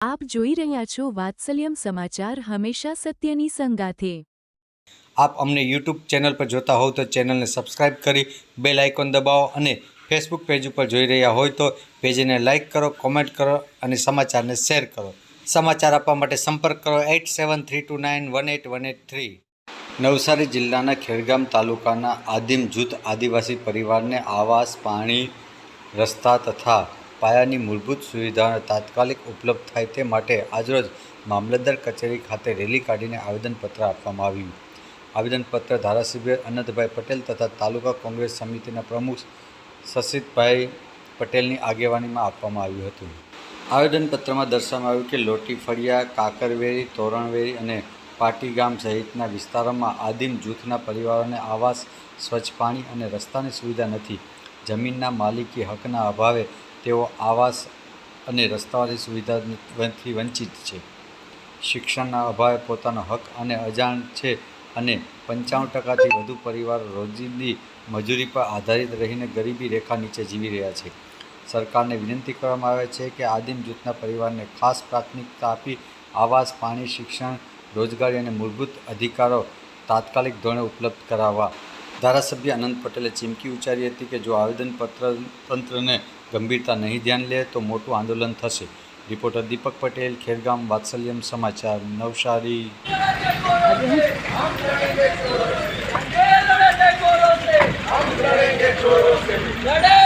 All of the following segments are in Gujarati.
આપ જોઈ રહ્યા છો વાત્સલ્યમ સમાચાર હંમેશા સત્યની સંગાથે. આપ અમને યુટ્યુબ ચેનલ પર જોતા હોવ તો ચેનલને સબસ્ક્રાઇબ કરી બેલ આઇકોન દબાવો અને ફેસબુક પેજ ઉપર જોઈ રહ્યા હોય તો પેજને લાઇક કરો, કોમેન્ટ કરો અને સમાચારને શેર કરો. સમાચાર આપવા માટે સંપર્ક કરો eight seven three two nine one eight one eight three. Navsari જિલ્લાના ખેડગામ તાલુકાના આદિમ જૂથ આદિવાસી પરિવારને આવાસ, પાણી, રસ્તા તથા પાયાની મૂળભૂત સુવિધાઓ તાત્કાલિક ઉપલબ્ધ થાય તે માટે આજરોજ મામલતદાર કચેરી ખાતે રેલી કાઢીને આવેદનપત્ર આપવામાં આવ્યું. આવેદનપત્ર ધારાસભ્ય અનંતભાઈ પટેલ તથા તાલુકા કોંગ્રેસ સમિતિના પ્રમુખ સસિતભાઈ પટેલની આગેવાનીમાં આપવામાં આવ્યું હતું. આવેદનપત્રમાં દર્શાવવામાં આવ્યું કે લોટી ફળિયા, કાકરવેરી, તોરણવેરી અને પાટી ગામ સહિતના વિસ્તારોમાં આદિમ જૂથના પરિવારોને આવાસ, સ્વચ્છ પાણી અને રસ્તાની સુવિધા નથી. જમીનના માલિકી હકના અભાવે તેઓ આવાસ અને રસ્તાઓની સુવિધાથી વંચિત છે. શિક્ષણના અભાવે પોતાનો હક અને અજાણ છે અને પંચાવન ટકાથી વધુ પરિવારો રોજિંદી મજૂરી પર આધારિત રહીને ગરીબી રેખા નીચે જીવી રહ્યા છે. સરકારને વિનંતી કરવામાં આવે છે કે આદિમ જૂથના પરિવારને ખાસ પ્રાથમિકતા આપી આવાસ, પાણી, શિક્ષણ, રોજગારી અને મૂળભૂત અધિકારો તાત્કાલિક ધોરણે ઉપલબ્ધ કરાવવા. ધારાસભ્ય અનંત પટેલે ચીમકી ઉચ્ચારી હતી કે જો આવેદનપત્ર તંત્રને ગંભીરતા નહીં ધ્યાન લે તો મોટું આંદોલન થશે. રિપોર્ટર દીપક પટેલ, ખેરગામ વાત્સલ્યમ સમાચાર, નવસારી. લડેંગે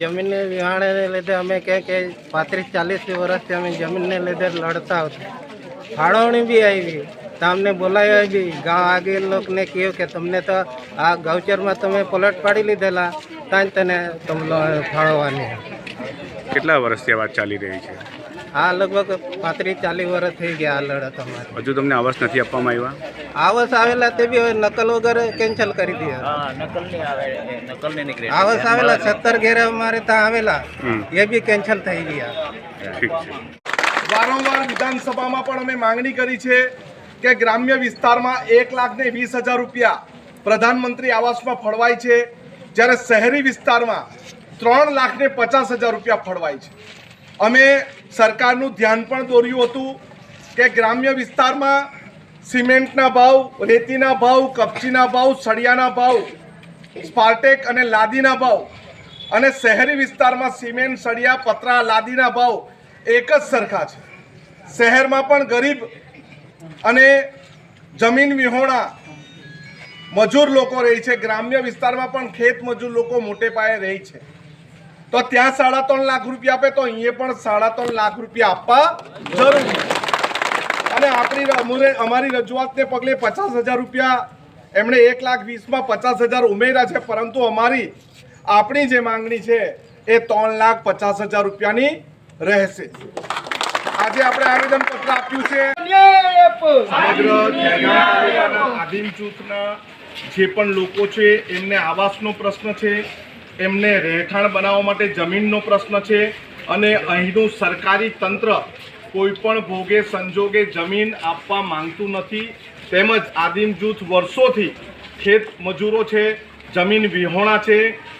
જમીનને વિહાણે લીધે અમે કહે કે પાંત્રીસ ચાલીસ વર્ષથી અમે જમીનને લીધે લડતા હતા. ફાળવણી બી આવી. તો અમને બોલાવ્યા બી. ગામ આગે લોકોને કહ્યું કે તમને તો આ ગૌચરમાં તમે પલટ પાડી લીધેલા ત્યાં જ તને તમને ફાળવવાની. કેટલા વર્ષથી આ વાત ચાલી રહી છે? આ લગભગ પાંત્રીસ ચાલીસ વર્ષ થઈ ગયા આ લડત અમારી. હજુ તમને આવાસ નથી આપવામાં આવ્યા? આવસ આવેલા તે બી હવે નકલ વગર કેન્સલ કરી દીધા આવસ આવેલા સત્તર ઘેરે અમારે ત્યાં આવેલા એ બી કેન્સલ થઈ ગયા. વારંવાર વિધાનસભામાં પણ અમે માંગણી કરી છે કે ગ્રામ્ય વિસ્તારમાં એક લાખ ને વીસ હજાર રૂપિયા પ્રધાનમંત્રી આવાસમાં ફળવાય છે જ્યારે શહેરી વિસ્તારમાં ત્રણ લાખ ને પચાસ હજાર રૂપિયા ફળવાય છે. અમે સરકારનું ધ્યાન પણ દોર્યું હતું કે ગ્રામ્ય વિસ્તારમાં સિમેન્ટના ભાવ, રેતીના ભાવ, કપચીના ભાવ, સળિયાના ભાવ, સ્પાર્ટેક અને લાદીના ભાવ અને શહેરી વિસ્તારમાં સિમેન્ટ, સળિયા, પતરા, લાદીના ભાવ એક જ સરખા છે. શહેરમાં પણ ગરીબ અને જમીન વિહોણા મજૂર લોકો રહે છે. ગ્રામ્ય વિસ્તારમાં પણ ખેત મજૂર લોકો મોટે પાયે રહે છે. તો ત્યાં સાડા ત્રણ લાખ રૂપિયા આપે તો અહીંયા પણ સાડા ત્રણ લાખ રૂપિયા આપવા જરૂરી અને આપણી અમુરે- અમારી રજૂઆતને પગલે પચાસ હજાર રૂપિયા એમણે એક લાખ વીસમાં પચાસ હજાર ઉમેર્યા છે પરંતુ અમારી આપણી જે માંગણી છે એ ત્રણ લાખ પચાસ હજાર રૂપિયાની રહેશે. આજે આપણે આવેદન પત્ર આપ્યું છે. સમગ્ર જૂથના જે પણ લોકો છે એમને આવાસનો પ્રશ્ન છે એમને રહેઠાણ બનાવવા માટે જમીનનો પ્રશ્ન છે અને અહીંનું સરકારી તંત્ર કોઈપણ ભોગે સંજોગે જમીન આપવા માંગતું નથી. તેમજ આદિમ જૂથ વર્ષોથી ખેત મજૂરો છે, જમીન વિહોણા છે.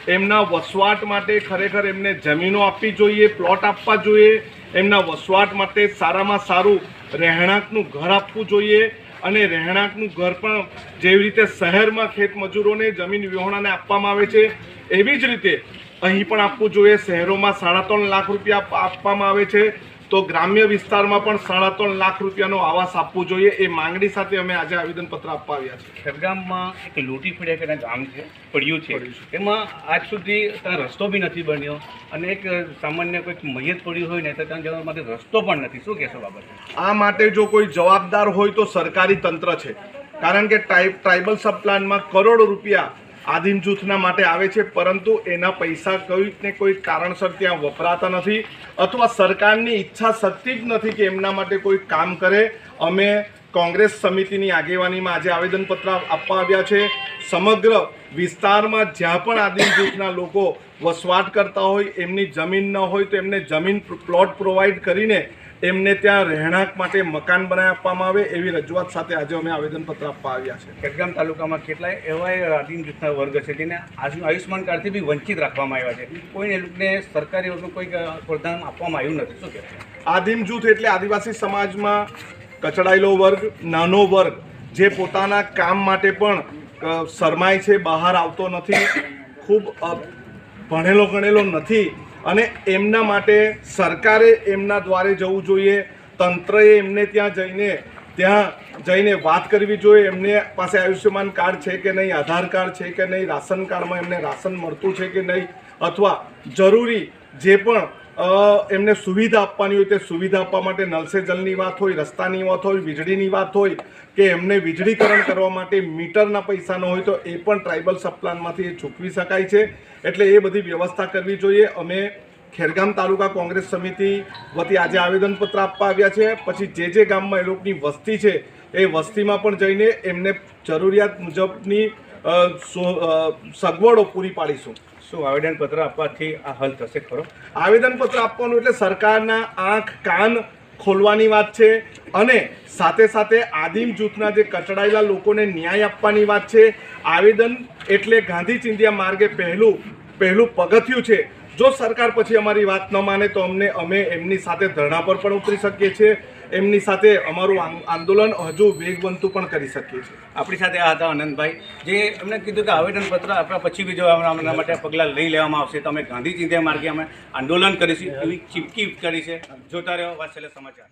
એમના વસવાટ માટે ખરેખર એમને જમીનો આપવી જોઈએ, પ્લોટ આપવા જોઈએ. એમના વસવાટ માટે સારામાં સારું રહેણાંકનું ઘર આપવું જોઈએ. અને રહેણાંકનું ઘર પણ જેવી રીતે શહેરમાં ખેતમજૂરોને જમીન વિહોણાને આપવામાં આવે છે, એવી જ રીતે અહીં પણ આપવું જોઈએ, શહેરોમાં સાડા ત્રણ લાખ રૂપિયા આપવામાં આવે છે. તો ગ્રામ્ય વિસ્તારમાં પણ સાડા ત્રણ લાખ રૂપિયાનો આવાસ આપવું જોઈએ એ માંગણી સાથે અમે આજે આવેદનપત્ર આપવા આવ્યા છીએ. ખેરગામમાં એક લોટી ફળિયા કરીને ગામ છે પડ્યું છે. એમાં આજ સુધી ત્યાં રસ્તો બી નથી બન્યો અને એક સામાન્ય કોઈક મૈયત પડ્યું હોય ને તો ત્યાં જવા માટે રસ્તો પણ નથી. શું કહેશો બાબત? આ માટે જો કોઈ જવાબદાર હોય તો સરકારી તંત્ર છે. કારણ કે ટ્રાઈ ટ્રાઇબલ સબ પ્લાનમાં કરોડો રૂપિયા આદિમ જૂથના માટે આવે છે, પરંતુ એના પૈસા કોઈક ને કોઈ કારણસર ત્યાં વપરાતા નથી અથવા સરકારની ઈચ્છા શક્તિ જ નથી કે એમના માટે કોઈ કામ કરે. અમે કોંગ્રેસ સમિતિની આગેવાનીમાં આજે આવેદનપત્ર આપવા આવ્યા છે. સમગ્ર વિસ્તારમાં જ્યાં પણ આદિમ જૂથના લોકો વસવાટ કરતા હોય, એમની જમીન ન હોય તો એમને જમીન પ્લોટ પ્રોવાઈડ કરીને એમને ત્યાં રહેણાંક માટે મકાન બનાવી આપવામાં આવે એવી રજૂઆત સાથે આજે અમે આવેદનપત્ર આપવા આવ્યા છે. ખેડગામ તાલુકામાં કેટલાય એવા આદિમ જૂથના વર્ગ છે જેને આયુષ્યમાન કાર્ડથી બી વંચિત રાખવામાં આવ્યા છે. કોઈને એ લોકોને સરકારી વર્ગનું કોઈ પ્રોત્સાહન આપવામાં આવ્યું નથી. શું કહેશો આદિમ જૂથ એટલે આદિવાસી સમાજમાં કચડાયેલો વર્ગ નાનો વર્ગ જે પોતાના કામ માટે પણ શરમાય છે બહાર આવતો નથી ખૂબ ભણેલો ગણેલો નથી અને એમના માટે સરકારે એમના દ્વારે જવું જોઈએ, તંત્રએ એમને ત્યાં જઈને ત્યાં જઈને વાત કરવી જોઈએ, એમને પાસે આયુષ્યમાન કાર્ડ છે કે નહીં, આધાર કાર્ડ છે કે નહીં, રાશન કાર્ડમાં એમને રાશન મળતું છે કે નહીં, અથવા જરૂરી જે પણ એમને સુવિધા આપવાની હોય તે સુવિધા આપવા માટે નલસે જલની વાત હોય, રસ્તાની વાત હોય, વીજળીની વાત હોય કે એમને વીજળીકરણ કરવા માટે મીટરના પૈસાનો હોય તો એ પણ ટ્રાઇબલ સપ્લાનમાંથી એ ચૂકવી શકાય છે. એટલે એ બધી વ્યવસ્થા કરવી જોઈએ. અમે ખેરગામ તાલુકા કોંગ્રેસ સમિતિ વતી આજે આવેદનપત્ર આપવા આવ્યા છે. પછી જે જે ગામમાં એ લોકોની વસ્તી છે, એ વસ્તીમાં પણ જઈને એમને જરૂરિયાત મુજબની સગવડો પૂરી પાડીશું. શું આવેદનપત્ર આપવાથી આ હલ થશે ખરો? આવેદનપત્ર આપવાનું એટલે સરકારના આંખ કાન ખોલવાની વાત છે અને સાથે સાથે આદિમ જૂથના જે કચડાયેલા લોકોને ન્યાય આપવાની વાત છે. આવેદન એટલે ગાંધી ચિંધિયા માર્ગે પહેલું પહેલું પગથિયું છે. જો સરકાર પછી અમારી વાત ન માને તો અમને અમે એમની સાથે ધરણા પર પણ ઉતરી શકીએ છીએ. એમની સાથે અમારું આંદોલન હજુ વેગવંતું પણ કરી શકીએ છીએ આપણી સાથે આ હતા આનંદભાઈ જે એમણે કીધું કે આવેદનપત્ર આપણા પછી બી જો આમના માટે પગલાં લઈ લેવામાં આવશે. તો અમે ગાંધી ચિંધ્યા માર્ગે અમે આંદોલન કરીશું એવી ચીમકી કરી છે. જોતા રહ્યો વાત્સલ્ય સમાચાર.